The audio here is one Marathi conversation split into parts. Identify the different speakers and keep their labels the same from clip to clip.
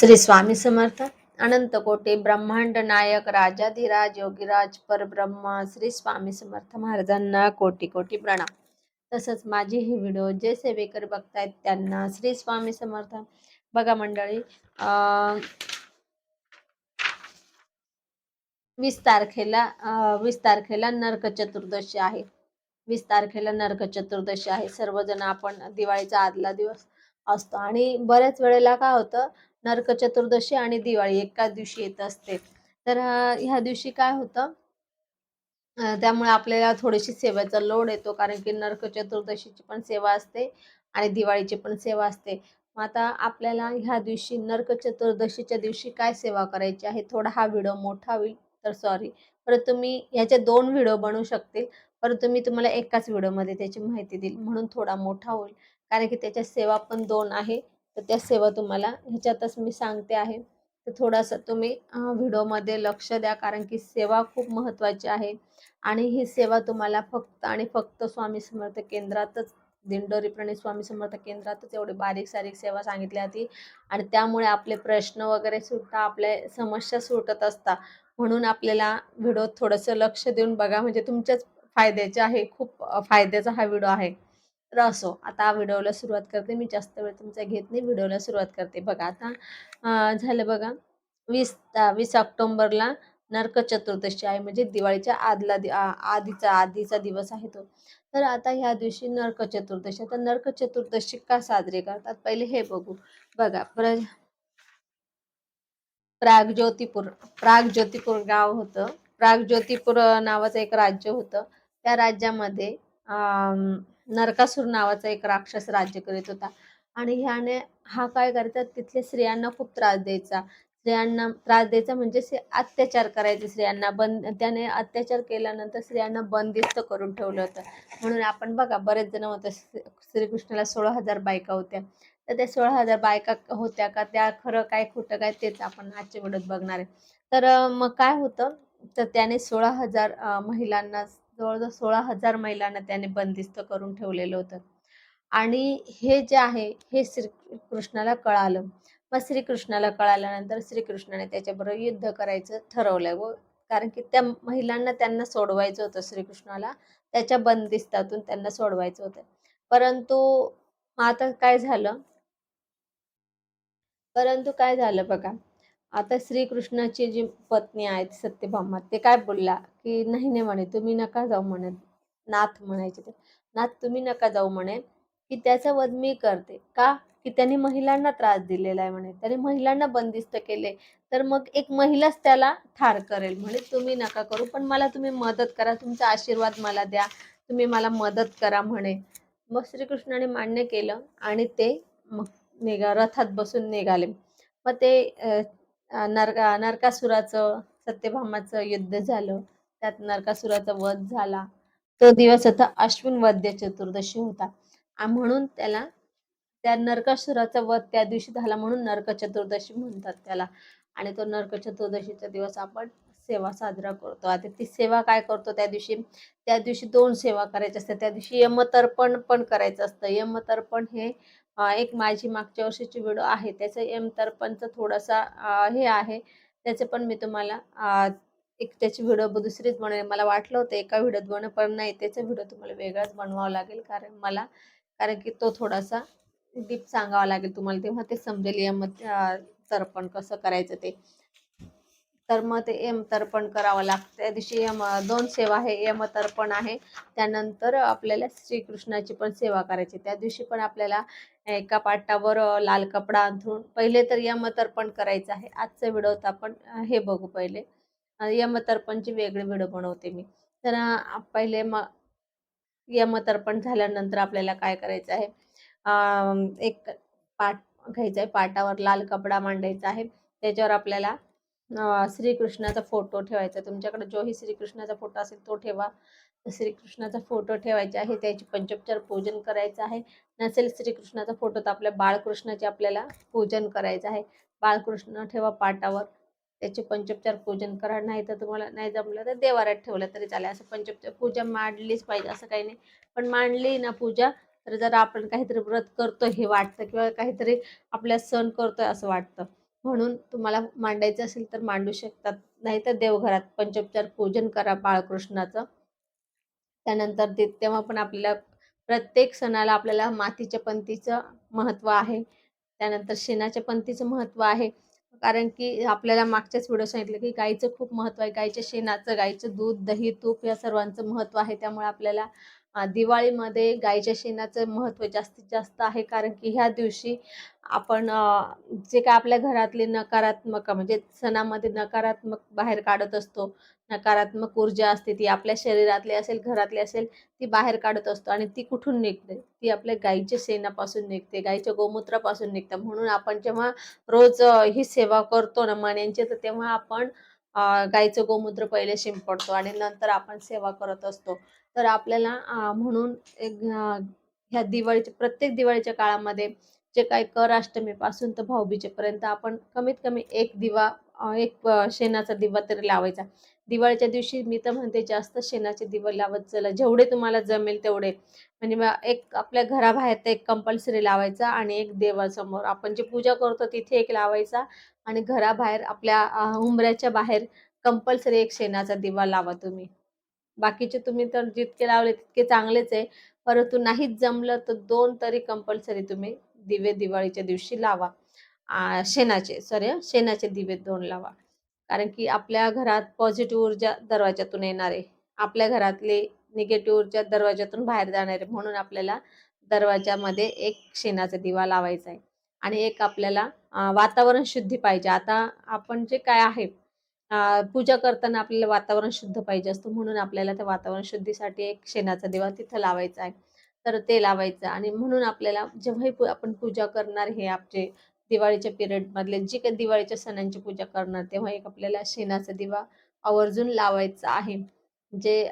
Speaker 1: श्री स्वामी समर्थ अनंत कोटी ब्रह्मांड नायक राजाधिराज योगीराज परब्रह्म श्री स्वामी समर्थ महाराजांना कोटी कोटी प्रणाम. तसंच माझी ही व्हिडिओ जे सेवेकर बघतायत त्यांना श्री स्वामी समर्थ. बघा मंडळी वीस तारखेला वीस तारखेला नरक चतुर्दशी आहे. वीस तारखेला नरक चतुर्दशी आहे. सर्वजण आपण दिवाळीचा आदला दिवस असतो. आणि बऱ्याच वेळेला काय होतं नरक चतुर्दशी आणि दिवाळी एकाच दिवशी येत असते. तर ह्या दिवशी काय होतं त्यामुळे आपल्याला थोडीशी सेवेचा लोड येतो. कारण की नरक चतुर्दशीची पण सेवा असते आणि दिवाळीची पण सेवा असते. मग आता आपल्याला ह्या दिवशी नरक चतुर्दशीच्या दिवशी काय सेवा करायची आहे? थोडा हा व्हिडिओ मोठा होईल. तर सॉरी. परत तुम्ही ह्याचे दोन व्हिडिओ बनवू शकतील. परंतु मी तुम्हाला एकाच व्हिडिओमध्ये त्याची माहिती देईल. म्हणून थोडा मोठा होईल. कारण की त्याच्या सेवा पण दोन आहे. तर त्या सेवा तुम्हाला ह्याच्यातच मी सांगते आहे. तर थोडासा तुम्ही व्हिडिओमध्ये लक्ष द्या. कारण की सेवा खूप महत्त्वाची आहे. आणि ही सेवा तुम्हाला फक्त आणि फक्त स्वामी समर्थ केंद्रातच दिंडोरी स्वामी समर्थ केंद्रातच एवढी बारीक सारीक सेवा सांगितली जाते. आणि त्यामुळे आपले प्रश्न वगैरे सुटता आपल्या समस्या सुटत असतात म्हणून आपल्याला व्हिडिओ थोडंसं लक्ष देऊन बघा. म्हणजे तुमच्याच फायद्याचे आहे खूप फायद्याचा हा व्हिडिओ आहे. तर असो आता व्हिडिओला सुरुवात करते. मी जास्त वेळ तुमचा घेत नाही व्हिडिओला सुरुवात करते. बघा आता झालं बघा वीस वीस ऑक्टोंबरला नरक चतुर्दशी आहे. म्हणजे दिवाळीच्या आदला दि- आधीचा आधीचा दिवस आहे तो. तर आता ह्या दिवशी नरक चतुर्दशी. तर नरक चतुर्दशी का साजरी करतात? पहिले हे बघू. बघा प्र प्रागज्योतिपूर प्रागज्योतिपूर गाव होतं. प्रागज्योतिपूर नावाचं एक राज्य होतं. त्या राज्यामध्ये नरकासूर नावाचा एक राक्षस राज्य करीत होता. आणि ह्याने हा काय करायचा तिथल्या स्त्रियांना खूप त्रास द्यायचा. स्त्रियांना त्रास द्यायचा म्हणजे से अत्याचार करायचे स्त्रियांना. बंद त्याने अत्याचार केल्यानंतर स्त्रियांना बंदिस्त करून ठेवलं होतं. म्हणून आपण बघा बरेच जण होते श्रीकृष्णाला सोळा हजार बायका होत्या. तर त्या सोळा हजार बायका होत्या का? त्या खरं काय खोटं काय तेच आपण आजच्या व्हिडिओत बघणार आहे. तर मग काय होतं? तर त्याने सोळा हजार महिलांना जवळजवळ सोळा हजार महिलांना त्याने बंदिस्त करून ठेवलेलं होतं. आणि हे जे आहे हे श्रीकृष्णाला कळालं. मग श्रीकृष्णाला कळाल्यानंतर श्रीकृष्णाने त्याच्याबरोबर युद्ध करायचं ठरवलंय. व कारण की त्या महिलांना त्यांना सोडवायचं होतं श्रीकृष्णाला. त्याच्या बंदिस्तातून त्यांना सोडवायचं होतं. परंतु आता काय झालं? परंतु काय झालं बघा? आता श्रीकृष्णाची जी पत्नी आहेत सत्यभामा ते काय बोलला की नाही नाही म्हणे तुम्ही नका जाऊ म्हणे नाथ म्हणायचे ते. नाथ तुम्ही नका जाऊ म्हणे की त्याचा वध मी करते. का? की त्यांनी महिलांना त्रास दिलेला आहे म्हणे त्याने महिलांना बंदिस्त केले. तर मग एक महिलाच त्याला ठार करेल म्हणे तुम्ही नका करू पण मला तुम्ही मदत करा तुमचा आशीर्वाद मला द्या तुम्ही मला मदत करा म्हणे. मग श्रीकृष्णाने मान्य केलं आणि ते मग निघा रथात बसून निघाले. मग ते नरका नरकासुराचं सत्यभामाचं युद्ध झालं. त्यात नरकासुराचा वध झाला. तो दिवस होता अश्विन वद्य चतुर्दशी होता. म्हणून त्याला त्या नरकासुराचा वध त्या दिवशी झाला म्हणून नरक चतुर्दशी म्हणतात त्याला. आणि तो नरक चतुर्दशीचा दिवस आपण सेवा साजरा करतो. आता ती सेवा काय करतो त्या दिवशी? त्या दिवशी दोन सेवा करायच्या असतात. त्या दिवशी यमतर्पण पण करायचं असतं. यमतर्पण हे एक माझी मागच्या वर्षीची व्हिडिओ आहे. त्याचं एम तर्पणचं थोडासा हे आहे. त्याचे पण मी तुम्हाला एक त्याची व्हिडिओ दुसरीच बनवेल मला वाटलं होतं एका व्हिडिओत बनव पण नाही त्याचा व्हिडिओ तुम्हाला वेगळाच बनवावा लागेल कारण मला कारण की तो थोडासा डीप सांगावा लागेल तुम्हाला तेव्हा ते समजेल यम तर्पण कसं करायचं ते. तर मग ते यम तर्पण करावं लागतं. त्या दिवशी यम दोन सेवा आहे. यम तर्पण आहे. त्यानंतर आपल्याला श्रीकृष्णाची पण सेवा करायची. त्या दिवशी पण आपल्याला एका पाटावर लाल कपडा अंथरून पहिले तर यम तर्पण करायचं आहे. आजचा व्हिडिओ तर आपण हे बघू पहिले. यम तर्पणची वेगळी व्हिडिओ बनवते मी. तर पहिले मग यमतर्पण झाल्यानंतर आपल्याला काय करायचं आहे? एक पाट घ्यायचा आहे. पाटावर लाल कपडा मांडायचा आहे. त्याच्यावर आपल्याला श्रीकृष्णाचा फोटो ठेवायचा. तुमच्याकडे जोही श्रीकृष्णाचा फोटो असेल तो ठेवा. श्रीकृष्णाचा फोटो ठेवायचा आहे. त्याची पंचोपचार पूजन करायचं आहे. नसेल श्रीकृष्णाचा फोटो तर आपल्या बाळकृष्णाचे आपल्याला पूजन करायचं आहे. बाळकृष्ण ठेवा पाटावर. त्याचे पंचोपचार पूजन करा. नाही तर तुम्हाला नाही जमलं तर देवाऱ्यात ठेवलं तरी चालेल. असं पंचोपचार पूजा मांडलीच पाहिजे असं काही नाही. पण मांडली ना पूजा तर जर आपण काहीतरी व्रत करतोय हे वाटतं किंवा काहीतरी आपल्या सण करतोय असं वाटतं. म्हणून तुम्हाला मांडायचं असेल तर मांडू शकतात. नाहीतर देवघरात पंचोपचार पूजन करा बाळकृष्णाचं. त्यानंतर ते तेव्हा पण आपल्याला प्रत्येक सणाला आपल्याला मातीच्या पंथीचं महत्त्व आहे. त्यानंतर शेणाच्या पंथीचं महत्त्व आहे. कारण की आपल्याला मागच्याच व्हिडिओ सांगितलं की गाईचं खूप महत्त्व आहे. गाईच्या शेणाचं गाईचं दूध दही तूप या सर्वांचं महत्त्व आहे. त्यामुळे आपल्याला दिवाळीमध्ये गाईच्या शेणाचं महत्त्व जास्तीत जास्त आहे कारण की ह्या दिवशी आपण जे काय आपल्या घरातले नकारात्मक म्हणजे सणामध्ये नकारात्मक बाहेर काढत असतो नकारात्मक ऊर्जा असते ती आपल्या शरीरातली असेल घरातली असेल ती बाहेर काढत असतो आणि ती कुठून निघते? ती आपल्या गाईच्या शेणापासून निघते गाईच्या गोमूत्रापासून निघते. म्हणून आपण जेव्हा रोज ही सेवा करतो ना मण्यांची तर तेव्हा आपण गाईचं गोमूत्र पहिले शिंपडतो आणि नंतर आपण सेवा करत असतो. तर आपल्याला म्हणून एक ह्या दिवाळीच्या प्रत्येक दिवाळीच्या काळामध्ये जे काही कर अष्टमीपासून तर भाऊबीजेपर्यंत आपण कमीत कमी एक दिवा एक शेणाचा दिवा तरी लावायचा. दिवाळीच्या दिवशी मी तर म्हणते जास्त शेणाचे दिवे लावत चला. जेवढे तुम्हाला जमेल तेवढे. म्हणजे एक आपल्या घराबाहेर एक कंपल्सरी लावायचा आणि एक देवासमोर. आपण जे पूजा करतो तिथे एक लावायचा. आणि घराबाहेर आपल्या उंबऱ्याच्या बाहेर कंपल्सरी एक शेणाचा दिवा लावा तुम्ही. बाकीचे तुम्ही तर जितके लावले तितके चांगलेच आहे. परंतु नाहीच जमलं तर दोन तरी कंपल्सरी तुम्ही दिवे दिवाळीच्या दिवशी लावा. शेणाचे सॉरी शेणाचे दिवे दोन लावा. कारण की आपल्या घरात पॉझिटिव्ह ऊर्जा दरवाजातून येणार आहे. आपल्या घरातले निगेटिव्ह ऊर्जा दरवाजातून बाहेर जाणार आहे. म्हणून आपल्याला दरवाजामध्ये एक शेणाचा दिवा लावायचा आहे. आणि एक आपल्याला वातावरण शुद्धी पाहिजे. आता आपण जे काय आहे पूजा करताना आपल्याला वातावरण शुद्ध पाहिजे असतं. म्हणून आपल्याला त्या वातावरण शुद्धीसाठी एक शेणाचा दिवा तिथं लावायचा आहे. तर ते लावायचं आणि म्हणून आपल्याला जेव्हाही आपण पूजा करणार हे आपले दिवाळीच्या पिरियडमधले जी काही दिवाळीच्या सणांची पूजा करणार तेव्हा एक आपल्याला शेणाचा दिवा आवर्जून लावायचा आहे. जे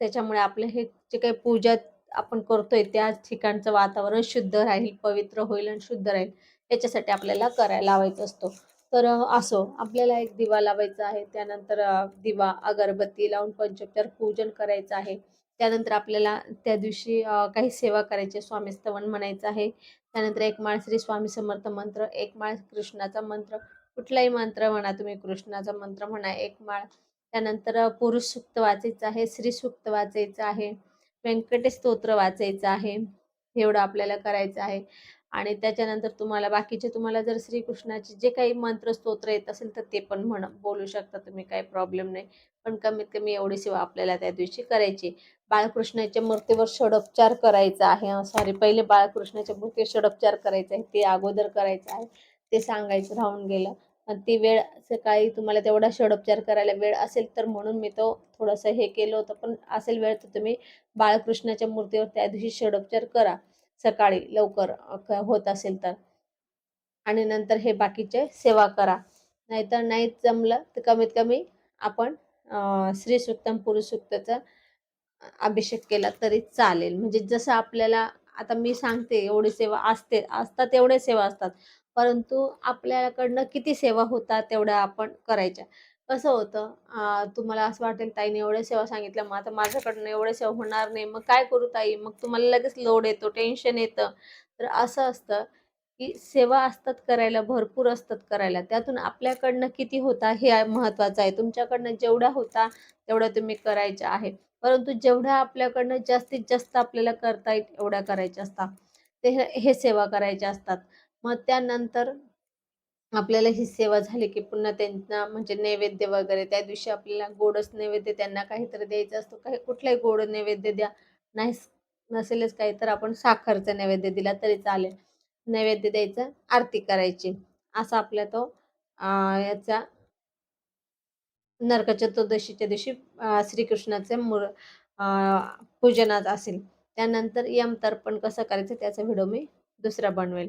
Speaker 1: त्याच्यामुळे आपलं हे जे काही पूजा आपण करतोय त्या ठिकाणचं वातावरण शुद्ध राहील पवित्र होईल आणि शुद्ध राहील. याच्यासाठी आपल्याला करायला लावायचा असतो. तर असो आपल्याला एक दिवा लावायचा आहे त्यानंतर दिवा अगरबत्ती लावून पंचोपचार पूजन करायचं आहे. त्यानंतर आपल्याला त्या दिवशी काही सेवा करायची स्वामी स्तवन म्हणायचं आहे. त्यानंतर एक माळ श्री स्वामी समर्थ मंत्र एक माळ कृष्णाचा मंत्र कुठलाही मंत्र म्हणा तुम्ही कृष्णाचा मंत्र म्हणा एक माळ. त्यानंतर पुरुष सुक्त वाचायचं आहे स्त्री सुक्त वाचायचं आहे व्यंकटेश स्तोत्र वाचायचं आहे एवढं आपल्याला करायचं आहे. आणि त्याच्यानंतर तुम्हाला बाकीचे तुम्हाला जर श्रीकृष्णाचे जे काही मंत्र स्तोत्र येत असेल तर ते पण म्हण बोलू शकता तुम्ही काही प्रॉब्लेम नाही. पण कमीत कमी एवढी सेवा आपल्याला त्या दिवशी करायची. बाळकृष्णाच्या मूर्तीवर षडोपचार करायचा आहे. सॉरी पहिले बाळकृष्णाच्या मूर्तीवर षडोपचार करायचा आहे. ते अगोदर करायचं आहे. ते सांगायचं राहून गेलं. ती वेळ सकाळी तुम्हाला तेवढा षडोपचार करायला वेळ असेल तर म्हणून मी तो थोडंसं हे केलं होतं. पण असेल वेळ तर तुम्ही बाळकृष्णाच्या मूर्तीवर त्या दिवशी षडोपचार करा. सकाळी लवकर होत असेल तर. आणि नंतर हे बाकीचे सेवा करा. नाहीतर नाही जमलं तर कमीत कमी आपण श्री सुक्तम पुरुष सुक्ताचा अभिषेक केला तरी चालेल. म्हणजे जसं आपल्याला आता मी सांगते एवढी सेवा असते असतात एवढे सेवा असतात. परंतु आपल्याकडनं किती सेवा होतात तेवढ्या आपण करायच्या. कसं होतं? तुम्हाला असं वाटेल ताईने एवढ्या सेवा सांगितल्या मग आता माझ्याकडनं एवढ्या सेवा होणार नाही मग काय करू ताई? मग तुम्हाला लगेच लोड येतो टेन्शन येतं. तर असं असतं की सेवा असतात करायला भरपूर असतात करायला. त्यातून आपल्याकडनं किती होता हे महत्त्वाचं आहे. तुमच्याकडनं जेवढा होता तेवढा तुम्ही करायचा आहे. परंतु जेवढ्या आपल्याकडनं जास्तीत जास्त आपल्याला करता येईल एवढ्या करायच्या असतात. ते हे सेवा करायच्या असतात. मग त्यानंतर आपल्याला ही सेवा झाली की पुन्हा त्यांना म्हणजे नैवेद्य वगैरे त्या दिवशी आपल्याला गोडच नैवेद्य त्यांना काहीतरी द्यायचं असतो. काही कुठलाही गोड नैवेद्य द्या. नाही नसेलच काही तर आपण साखरचा नैवेद्य दिला तरी चालेल. नैवेद्य द्यायचा आरती करायची. असा आपल्या तो याचा नरक चतुर्दशीच्या दिवशी श्रीकृष्णाचे मूर पूजनात असेल. त्यानंतर यम तर्पण कसं करायचं त्याचा व्हिडिओ मी दुसरा बनवेल.